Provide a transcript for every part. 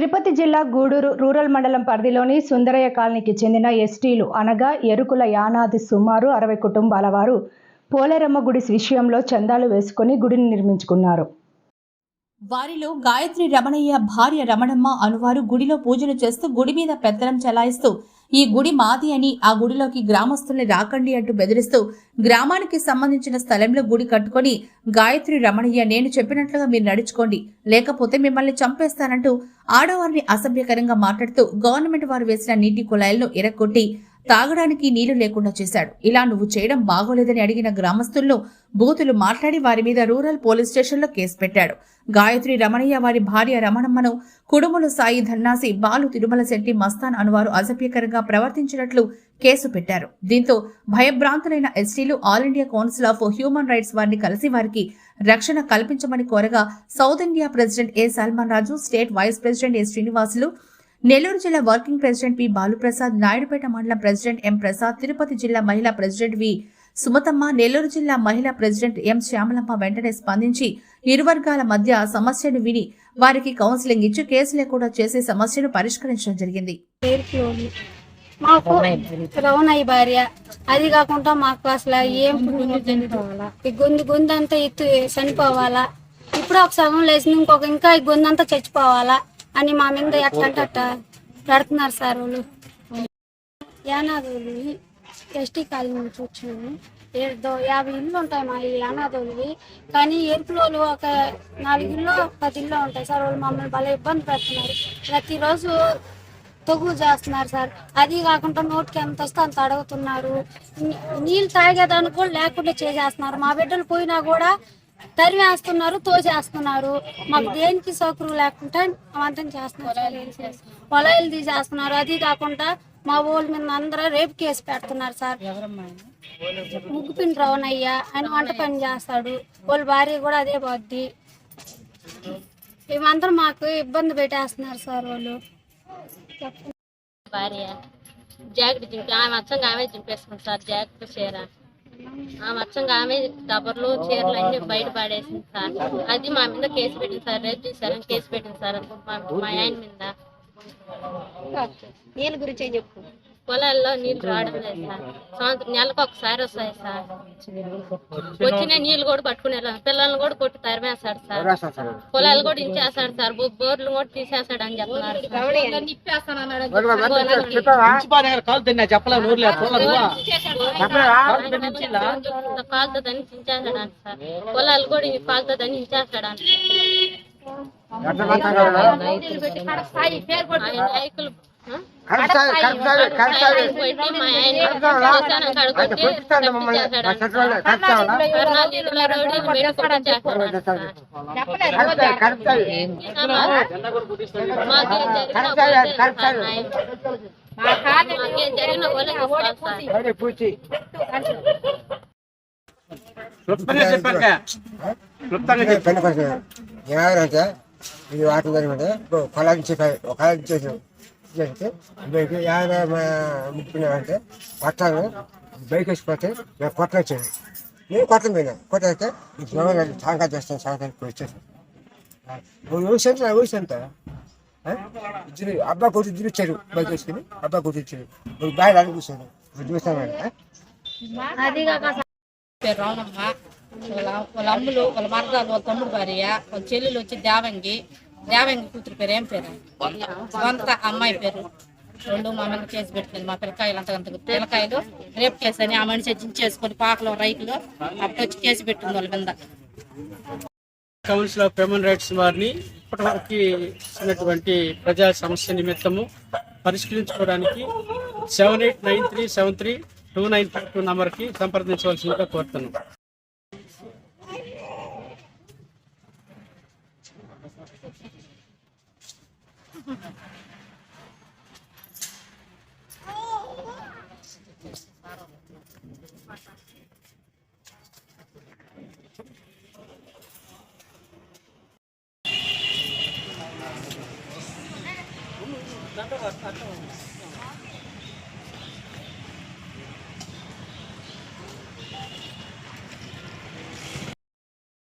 తిరుపతి జిల్లా గూడూరు రూరల్ మండలం పరిధిలోని సుందరయ్య కాలనీకి చెందిన ఎస్టీలు అనగా ఎరుకుల యానాది సుమారు అరవై కుటుంబాల వారు పోలేరమ్మ గుడి విషయంలో చందాలు వేసుకొని గుడిని నిర్మించుకున్నారు. వారిలో గాయత్రి రమణయ్య భార్య రమణమ్మ అనువారు గుడిలో పూజలు చేస్తూ గుడి మీద పెత్తనం చెలాయిస్తూ ఈ గుడి మాది అని ఆ గుడిలోకి గ్రామస్తుల్ని రాకండి అంటూ బెదిరిస్తూ గ్రామానికి సంబంధించిన స్థలంలో గుడి కట్టుకొని గాయత్రి రమణయ్య నేను చెప్పినట్లుగా మీరు నడుచుకోండి. లేకపోతే మిమ్మల్ని చంపేస్తానంటూ ఆడవారిని అసభ్యకరంగా మాట్లాడుతూ గవర్నమెంట్ వారు వేసిన నీటి కుళాయిలను ఇరక్కొట్టి తాగడానికి నీళ్ళు లేకుండా చేశాడు. ఇలా నువ్వు చేయడం బాగోలేదని అడిగిన గ్రామస్తుల్లో బూతులు మాట్లాడి వారి మీద రూరల్ పోలీస్ స్టేషన్లో కేసు పెట్టాడు. గాయత్రి రమణయ్య వారి భార్య రమణమ్మను కుడుములు సాయి ధన్నాసి బాలు తిరుమల శెట్టి మస్తాన్ అనువారు అసభ్యకరంగా ప్రవర్తించినట్లు కేసు పెట్టారు. దీంతో భయభ్రాంతులైన ఎస్టీలు all India council of human rights వారిని కలిసి వారికి రక్షణ కల్పించమని కోరగా south India president A Salman Raju state vice president A Srinivasulu Nellore జిల్లా working president P Baluprasad Naidupeta మండలం ప్రెసిడెంట్ ఎం ప్రసాద్ తిరుపతి జిల్లా మహిళా ప్రెసిడెంట్ వి సుమతమ్మ నెల్లూరు జిల్లా మహిళా ప్రెసిడెంట్ ఎం శ్యామలమ్మ వెంటనే స్పందించి ఇరు వర్గాల మధ్య సమస్యను విని వారికి కౌన్సిలింగ్ ఇచ్చి కేసు లేకుండా చేసే సమస్యను పరిష్కరించడం జరిగింది. మాకు రవణయ్య భార్య. అది కాకుండా మాకు అసలు ఏం ఈ గొంతు గొంతు అంతా ఎత్తు చనిపోవాలా? ఇప్పుడు ఒక సగం లేచింది ఇంకొక ఇంకా ఈ గొంతు అంతా చచ్చిపోవాలా? అని మా మీద అట్ట పెడుతున్నారు సార్ వాళ్ళు. యానాదులు ఎస్టీ కాలనీ నుంచి వచ్చినాము ఏదో యాభై ఇల్లు ఉంటాయి మా ఈ అనాథోళ్ళవి కానీ ఏర్పులోలు ఒక నాలుగు ఇల్లు పది ఇల్లు ఉంటాయి సార్. వాళ్ళు మమ్మల్ని భలే ఇబ్బంది పెడుతున్నారు. ప్రతిరోజు తొగు చేస్తున్నారు సార్. అది కాకుండా నోటికి ఎంత వస్తే అంత అడుగుతున్నారు. నీళ్ళు తాగేదానికి కూడా లేకుండా చేసేస్తున్నారు. మా బిడ్డలు పోయినా కూడా తరివేస్తున్నారు తోసేస్తున్నారు. మాకు దేనికి సౌకర్యం లేకుండా అవంతం చేస్తున్నారు. పొలాలు తీసేస్తున్నారు. అది కాకుండా మా ఊళ్ళ మీద అందరూ రేపు కేసు పెడుతున్నారు సార్. ముగ్గుపిండి రవణయ్య ఆయన వంట పని చేస్తాడు. వాళ్ళ భార్య కూడా అదే పోద్ది ఇవందరూ మాకు ఇబ్బంది పెట్టేస్తున్నారు సార్ వాళ్ళు. భార్య. జాకెట్ చింపి ఆమె అచ్చంగా ఆమె చింపేసుకుంది సార్. జాకెట్ చీర. ఆ అచ్చంగా ఆమె డబ్బర్లు చీరలు అన్ని బయట పడేసింది సార్. అది మా మీద కేసు పెట్టింది సార్ రేపు చేశారని కేసు పెట్టింది సార్ మా మా ఆయన మీద. నేను గురించి చెప్పు? పొలాల్లో నీళ్ళు రావడం లేదు సార్. సంవత్సరం నెలకు ఒకసారి వస్తాయి సార్. వచ్చిన నీళ్ళు కూడా పట్టుకునే పిల్లల్ని కూడా కొట్టి తరిమేస్తాడు సార్. పొలాలు కూడా ఇంచేస్తాడు సార్. బోర్లు కూడా తీసేస్తాడు అని చెప్తున్నారు కాలుతుందని చించేస్తాడు సార్. పొలాలు కూడా కాలుతుందని ఇంచేస్తాడు అంట ఆయన నాయకులు ఆ? ఆయన కొట్టి మా ఆయన శ్మశానం కాడ కొట్టి తప్పించేశాడు అంట సార్. కర్నాలు ఇరువుల రౌడీలు పెట్టి కొట్టించేస్తాడు అంట సార్. మాకేం జరిగినా ఒకటే సార్ న్యాయం. మాకేం జరిగినా ఒకటే తీసుకోవాలి సార్ చెప్పాక క్లుప్తంగా చెప్పు. ఏమంటే ఇది వాటర్ జరిగింది పొలాన్ని చెప్పారు. ఒక చేసాం చేస్తే బైక్ యాభై ముప్పినామంటే పట్టాను బైక్ వేసిపోతే నేను కొట్టొచ్చాను నేను కొట్టం పోయినా. కొట్టేస్తే సాంకా చేస్తాను సాంకానికి వచ్చేసాను ఊసంత ఊసంత ఇద్దరు అబ్బా కొట్టి ఇద్దరు ఇచ్చారు బైక్ వేసుకుని. అబ్బా కొట్టి ఇచ్చారు నువ్వు బాగా అనిపిస్తాను చూస్తానంటే అది వాళ్ళ వాళ్ళ అమ్ములు వాళ్ళ మరదాలు వాళ్ళ తమ్ముడు భార్య వాళ్ళ చెల్లెలు వచ్చి దేవంగి దేవంగి కూతురు పేరు ఏం పేరు? స్వంత అమ్మాయి పేరు. రెండు మా మీద కేసు పెట్టింది మా పిల్లకాయలు అంతకంత పిల్లకాయలు రేపు కేసు అని ఆ మనిషి చించేసుకొని పాకలో రైతులు అప్పుడు వచ్చి కేసు పెట్టింది వాళ్ళ మీద. కౌన్సిల్ ఆఫ్ హ్యూమన్ రైట్స్ వారిని ఇప్పటివరకు ఇచ్చినటువంటి ప్రజా సమస్య నిమిత్తము పరిష్కరించుకోవడానికి seven eight nine three seven three two nine five two నంబర్కి సంప్రదించవలసిందిగా కోరుతున్నాను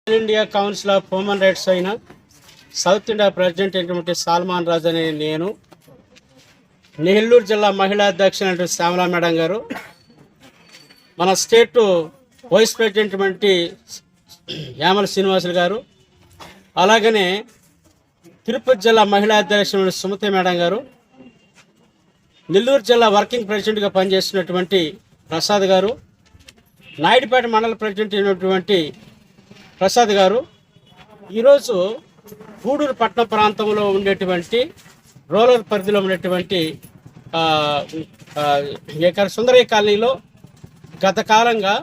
India council of human rights అయిన సౌత్ ఇండియా ప్రెసిడెంట్ అయినటువంటి సాల్మాన్ రాజ్ అనే నేను నెల్లూరు జిల్లా మహిళా అధ్యక్షులు శ్యామలా మేడం గారు మన స్టేట్ వైస్ ప్రెసిడెంట్ వంటి యామల శ్రీనివాసులు గారు అలాగనే తిరుపతి జిల్లా మహిళా అధ్యక్షులు సుమతి మేడం గారు నెల్లూరు జిల్లా వర్కింగ్ ప్రెసిడెంట్గా పనిచేస్తున్నటువంటి ప్రసాద్ గారు నాయుడుపేట మండల ప్రెసిడెంట్ అయినటువంటి ప్రసాద్ గారు ఈరోజు గూడూరు పట్టణ ప్రాంతంలో ఉండేటువంటి రూరల్ పరిధిలో ఉండేటువంటి ఇక్కడ సుందరయ్య కాలనీలో గత కాలంగా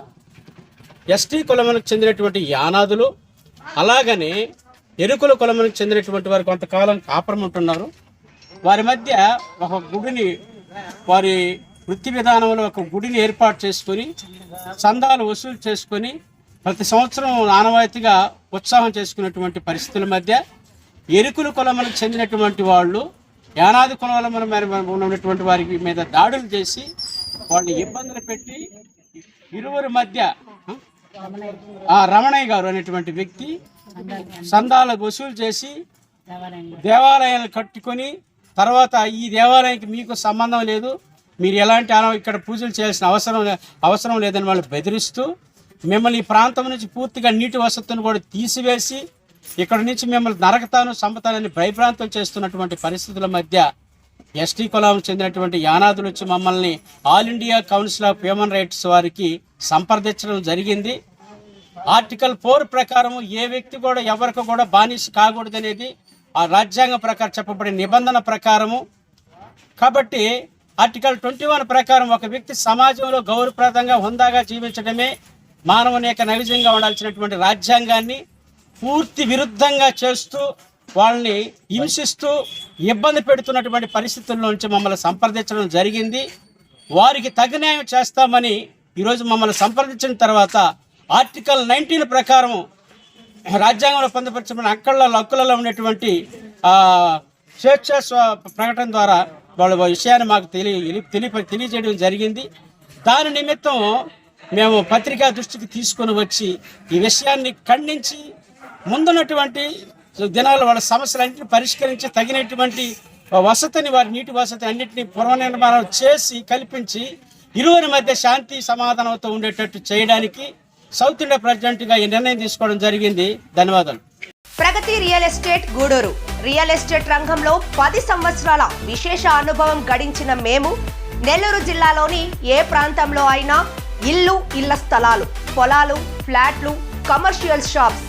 ఎస్టీ కులములకు చెందినటువంటి యానాదులు అలాగనే ఎరుకుల కులములకు చెందినటువంటి వారు కొంతకాలం కాపురం ఉంటున్నారు. వారి మధ్య ఒక గుడిని వారి వృత్తి విధానంలో ఒక గుడిని ఏర్పాటు చేసుకొని చందాలు వసూలు చేసుకొని ప్రతి సంవత్సరం ఆనవాయితీగా ఉత్సాహం చేసుకున్నటువంటి పరిస్థితుల మధ్య ఎరుకుల కులములకు చెందినటువంటి వాళ్ళు యానాది కులాల మీద ఉన్నటువంటి వారి మీద దాడులు చేసి వాళ్ళని ఇబ్బందులు పెట్టి ఇరువురి మధ్య ఆ రమణయ్య గారు అనేటువంటి వ్యక్తి సందాల వసూలు చేసి దేవాలయాలు కట్టుకొని తర్వాత ఈ దేవాలయానికి మీకు సంబంధం లేదు మీరు ఎలాంటి ఇక్కడ పూజలు చేయాల్సిన అవసరం అవసరం లేదని వాళ్ళు బెదిరిస్తూ మిమ్మల్ని ఈ ప్రాంతం నుంచి పూర్తిగా నీటి వసతును కూడా తీసివేసి ఇక్కడ నుంచి మిమ్మల్ని నరకతాను సంపతానని భయభ్రాంతులు చేస్తున్నటువంటి పరిస్థితుల మధ్య ఎస్టీ కులం చెందినటువంటి యానాదులు వచ్చి మమ్మల్ని all India council of human rights వారికి సంప్రదించడం జరిగింది. ఆర్టికల్ ఫోర్ ప్రకారం ఏ వ్యక్తి కూడా ఎవరికి కూడా బానిస కాకూడదనేది ఆ రాజ్యాంగం ప్రకారం చెప్పబడిన నిబంధన ప్రకారము. కాబట్టి ఆర్టికల్ ట్వంటీ వన్ ప్రకారం ఒక వ్యక్తి సమాజంలో గౌరవప్రదంగా హుందాగా జీవించడమే మానవుని యొక్క నైజంగా ఉండాల్సినటువంటి రాజ్యాంగాన్ని పూర్తి విరుద్ధంగా చేస్తూ వాళ్ళని హింసిస్తూ ఇబ్బంది పెడుతున్నటువంటి పరిస్థితుల్లో నుంచి మమ్మల్ని సంప్రదించడం జరిగింది. వారికి తగు న్యాయం చేస్తామని ఈరోజు మమ్మల్ని సంప్రదించిన తర్వాత ఆర్టికల్ నైన్టీన్ ప్రకారం రాజ్యాంగంలో పొందపరచబడిన హక్కుల హక్కులలో ఉన్నటువంటి స్వేచ్ఛ స్వ- ప్రకటన ద్వారా వాళ్ళ విషయాన్ని మాకు తెలియ తెలియ తెలియజేయడం జరిగింది. దాని నిమిత్తం మేము పత్రికా దృష్టికి తీసుకొని వచ్చి ఈ విషయాన్ని ఖండించి ముందున్నటువంటి దినాలు వాళ్ళ సమస్యలన్నింటినీ పరిష్కరించి తగినటువంటి వసతిని వారి నీటి వసతి అన్నింటినీ పునర్నిర్మాణం చేసి కల్పించి ఇరువురి మధ్య శాంతి సమాధానంతో ఉండేటట్టు చేయడానికి సౌత్ ఇండియా ప్రెసిడెంట్గా ఈ నిర్ణయం తీసుకోవడం జరిగింది. ధన్యవాదాలు. Pragati real estate Gudur. Real estate రంగంలో పది సంవత్సరాల విశేష అనుభవం గడించిన మేము నెల్లూరు జిల్లాలోని ఏ ప్రాంతంలో అయినా ఇల్లు ఇళ్ళ స్థలాలు పొలాలు ఫ్లాట్లు కమర్షియల్ షాప్స్